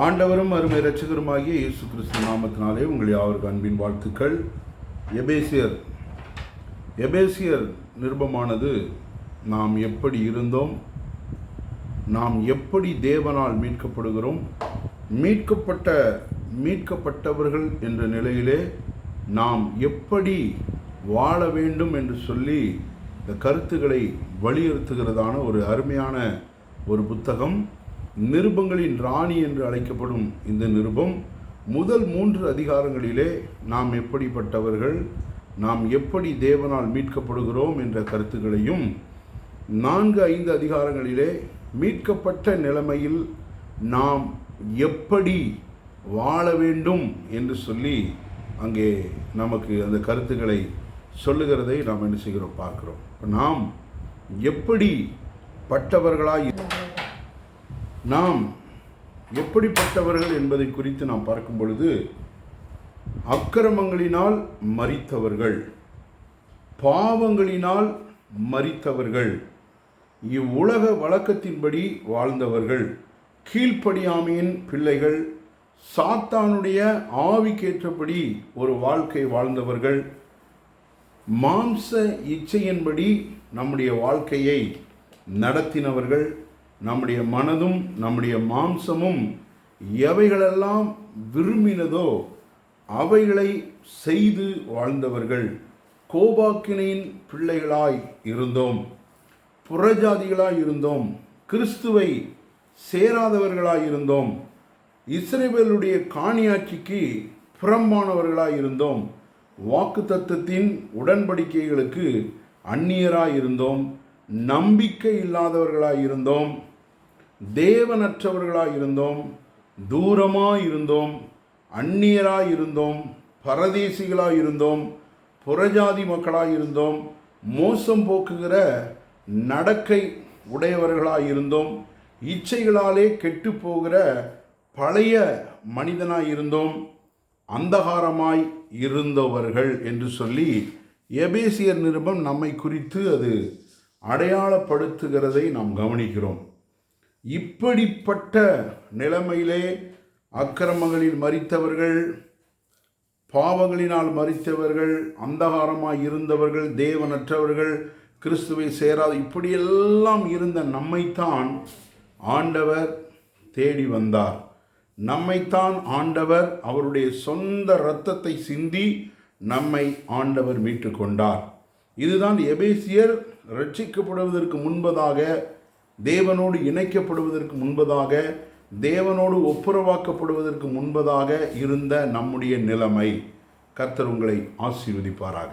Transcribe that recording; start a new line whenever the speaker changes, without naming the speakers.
ஆண்டவரும் அருமை இரட்சகருமாகிய இயேசு கிறிஸ்து நாமத்தினாலே உங்கள் யாவருக்கு அன்பின் வாழ்த்துக்கள். எபேசியர். எபேசியர் நிருபமானது நாம் எப்படி இருந்தோம்? நாம் எப்படி தேவனால் மீட்கப்படுகிறோம்? மீட்கப்பட்ட மீட்கப்பட்டவர்கள் என்ற நிலையிலே நாம் எப்படி வாழ வேண்டும் என்று சொல்லி இந்த கருத்துக்களை வலியுறுத்துகிறதான ஒரு அருமையான ஒரு புத்தகம். நிருபங்களின் ராணி என்று அழைக்கப்படும் இந்த நிருபம் முதல் மூன்று அதிகாரங்களிலே நாம் எப்படிப்பட்டவர்கள் நாம் எப்படி தேவனால் மீட்கப்படுகிறோம் என்ற கருத்துக்களையும் நான்கு ஐந்து அதிகாரங்களிலே மீட்கப்பட்ட நிலைமையில் நாம் எப்படி வாழ வேண்டும் என்று சொல்லி அங்கே நமக்கு அந்த கருத்துக்களை சொல்லுகிறதை நாம் என்ன செய்கிறோம் பார்க்கிறோம். நாம் எப்படி பட்டவர்களாக நாம் எப்படிப்பட்டவர்கள் என்பதை குறித்து நாம் பார்க்கும் பொழுது அக்கிரமங்களினால் மறித்தவர்கள் பாவங்களினால் மறித்தவர்கள் இவ்வுலக வழக்கத்தின்படி வாழ்ந்தவர்கள் கீழ்ப்படியாமையின் பிள்ளைகள் சாத்தானுடைய ஆவிக்கேற்றபடி ஒரு வாழ்க்கை வாழ்ந்தவர்கள் மாம்ச இச்சையின்படி நம்முடைய வாழ்க்கையை நடத்தினவர்கள் நம்முடைய மனதும் நம்முடைய மாம்சமும் எவைகளெல்லாம் விரும்பினதோ அவைகளை செய்து வாழ்ந்தவர்கள் கோபாக்கினையின் பிள்ளைகளாய் இருந்தோம் புறஜாதிகளாய் இருந்தோம் கிறிஸ்துவை சேராதவர்களாய் இருந்தோம் இஸ்ரேவேலுடைய காணியாட்சிக்கு புறம்பானவர்களாய் இருந்தோம் வாக்கு தத்துவத்தின் உடன்படிக்கைகளுக்கு அந்நியராய் இருந்தோம் நம்பிக்கை இல்லாதவர்களாய் இருந்தோம். தேவனற்றவர்களாக இருந்தோம் தூரமாக இருந்தோம் அந்நியராக இருந்தோம் பரதேசிகளாக இருந்தோம் புறஜாதி மக்களாக இருந்தோம் மோசம் போக்குகிற நடக்கை உடையவர்களாக இருந்தோம் இச்சைகளாலே கெட்டு போகிற பழைய மனிதனாய் இருந்தோம் அந்தகாரமாய் இருந்தவர்கள் என்று சொல்லி எபேசியர் நிருபம் நம்மை குறித்து அது அடையாளப்படுத்துகிறதை நாம் கவனிக்கிறோம். இப்படிப்பட்ட நிலைமையிலே அக்கிரமங்களில் மறித்தவர்கள் பாவங்களினால் மறித்தவர்கள் அந்தகாரமாக இருந்தவர்கள் தேவனற்றவர்கள் கிறிஸ்துவை சேராது இப்படியெல்லாம் இருந்த நம்மைத்தான் ஆண்டவர் தேடி வந்தார். நம்மைத்தான் ஆண்டவர் அவருடைய சொந்த இரத்தத்தை சிந்தி நம்மை ஆண்டவர் மீட்டு கொண்டார். இதுதான் எபேசியர் ரட்சிக்கப்படுவதற்கு முன்பதாக தேவனோடு இணைக்கப்படுவதற்கு முன்பதாக தேவனோடு ஒப்புரவாக்கப்படுவதற்கு முன்பதாக இருந்த நம்முடைய நிலைமை. கர்த்தர் உங்களை ஆசீர்வதிப்பாராக.